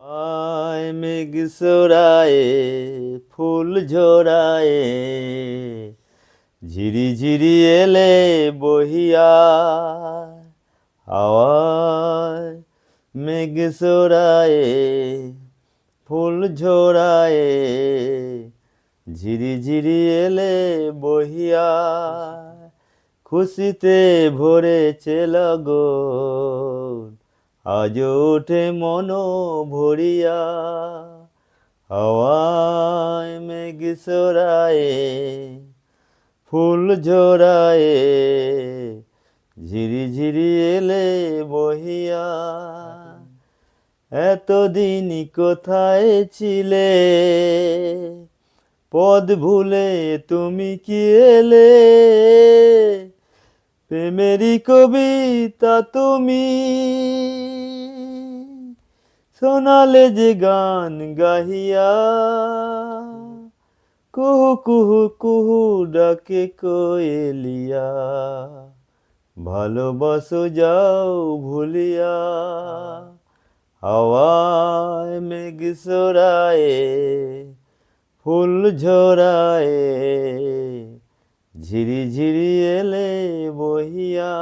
আয় মেঘ সোরায়ে, ফুল ঝোরায়ে, ঝিরি ঝিরি এলে বহিয়া হাওয়ায় মেঘ সোরায়ে, ফুল ঝোরায়ে, ঝিরি ঝিরি এলে বহিয়া খুশিতে ভরেছে লগন আজ ওঠে মন ভরিয়া, হাওয়ায় মেঘ সরায়ে ফুল ঝরায়ে ঝিরি ঝিরি এলে বহিয়া। এতদিন কোথায় ছিলে? পদ ভুলে তুমি কি এলে? প্রেমেরই কবিতা তুমি। শোনালে যে গান গাহিয়া কুহু কুহু কুহু ডাকে কোয়েলিয়া। ভালোবাসো যাও ভুলিয়া, হাওয়ায় মেঘ সরায়ে ফুল ঝরায়ে ঝিরি ঝিরি এলে বহিয়া,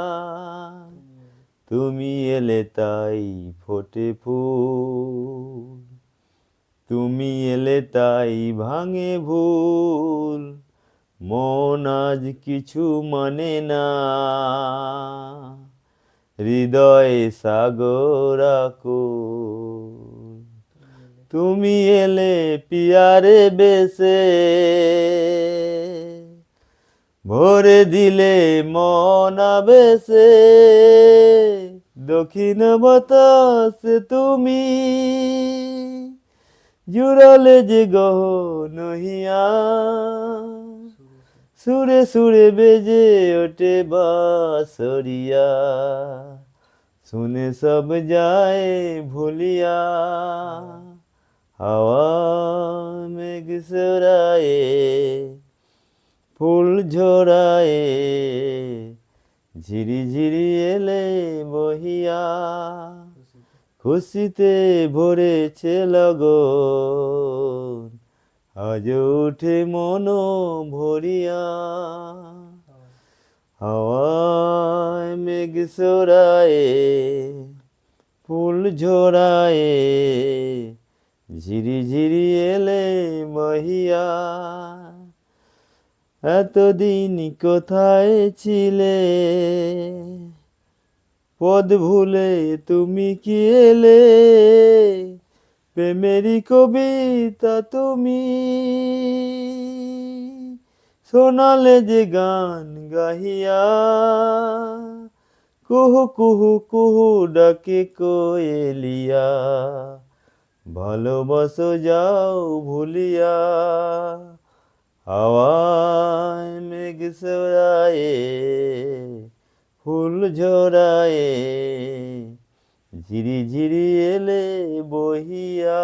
তুমি এলে তাই ফোটে ফুল, তুমি এলে তাই ভাঙে ভুল, মন আজ কিছু মানে না। হৃদয়ে সাগর তুমি এলে পিয়ারে বেসে ভরে দিলে মন বেসে, দক্ষিণ বাতাসে তুমি। জুড়ালে যে গহ নহিয়া সুরে সুরে বেজে ওঠে বাসরিয়া শুনে সব যায় ভুলিয়া, হাওয়া মেঘ ঝিরি ঝিরি এলে বহিয়া খুশিতে। ভরেছে লগন। আজ উঠে মন ভরিয়া হাওয়ায় মেঘ সরায়ে ফুল ঝরায়ে ঝিরি ঝিরি এলে বহিয়া এতদিন কোথায় ছিলে? পদ ভুলে তুমি কি এলে? প্রেমেরই কবিতা তুমি শোনালে যে গান গাহিয়া কুহু কুহু কুহু ডাকে কোয়েলিয়া। ভালোবাসো যাও ভুলিয়া হাওয়ায় মেঘ সরায়ে ফুল ঝোরায়ে ঝিরি ঝিরি এলে বহিয়া